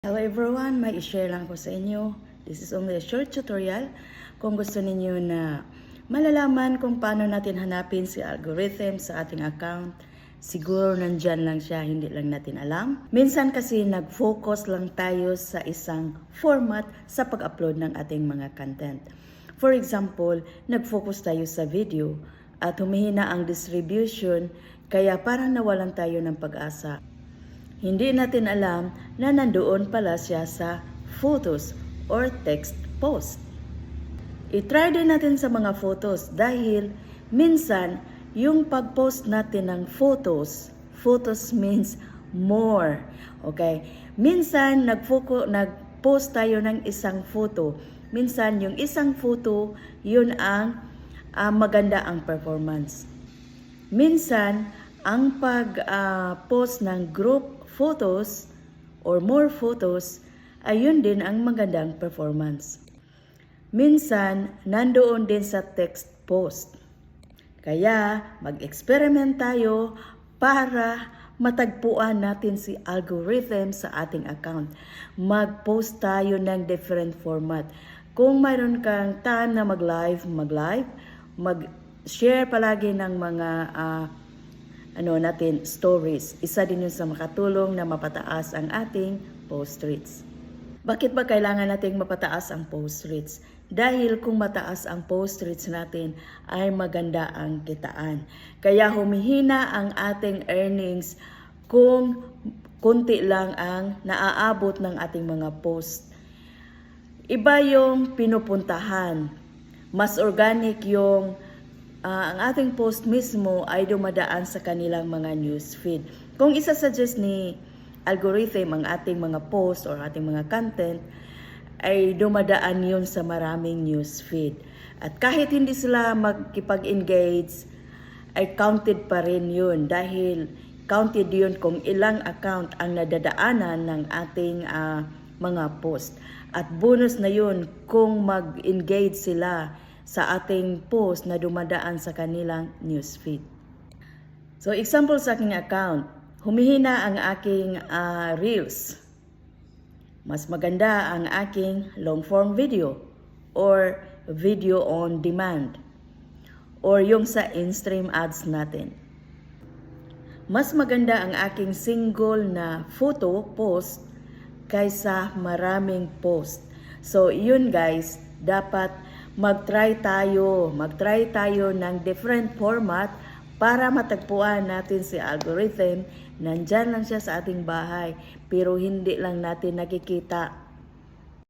Hello everyone, may i-share lang ko sa inyo. This is only a short tutorial. Kung gusto ninyo na malalaman kung paano natin hanapin si algorithm sa ating account, siguro nandyan lang siya, hindi lang natin alam. Minsan kasi nag-focus lang tayo sa isang format sa pag-upload ng ating mga content. For example, nag-focus tayo sa video at humihina ang distribution kaya parang nawalan tayo ng pag-asa hindi natin alam na nandoon pala siya sa photos or text post. I-try din natin sa mga photos dahil minsan yung pag-post natin ng photos, photos means more. Okay? Minsan nag-focus nag-post tayo ng isang photo. Minsan yung isang photo, yun ang ah, maganda ang performance. Minsan, ang pag-post ng group photos or more photos, ayun din ang magandang performance. Minsan, nandoon din sa text post. Kaya, mag-experiment tayo para matagpuan natin si algorithm sa ating account. Mag-post tayo ng different format. Kung mayroon kang time na mag-live, mag-live, mag-share palagi ng mga ah, ano natin stories. Isa din yun sa makatulong na mapataas ang ating post rates. Bakit ba kailangan nating mapataas ang post rates? Dahil kung mataas ang post rates natin ay maganda ang kitaan. Kaya humihina ang ating earnings kung kunti lang ang naaabot ng ating mga post. Iba yung pinupuntahan. Mas organic yung ah, ang ating post mismo ay dumadaan sa kanilang mga news feed. Kung isa-suggest ni algorithm ang ating mga post or ating mga content, ay dumadaan yun sa maraming news feed. At kahit hindi sila magkipag-engage, ay counted pa rin yun dahil counted yun kung ilang account ang nadadaanan ng ating ah, mga post. At bonus na yun kung mag-engage sila sa ating post na dumadaan sa kanilang newsfeed. So example sa aking account, humihina ang aking ah, reels. Mas maganda ang aking long form video or video on demand or yung sa in-stream ads natin. Mas maganda ang aking single na photo post kaysa maraming post. So, yun guys, dapat mag-try tayo, mag-try tayo ng different format para matagpuan natin si algorithm. Nandyan lang siya sa ating bahay, pero hindi lang natin nakikita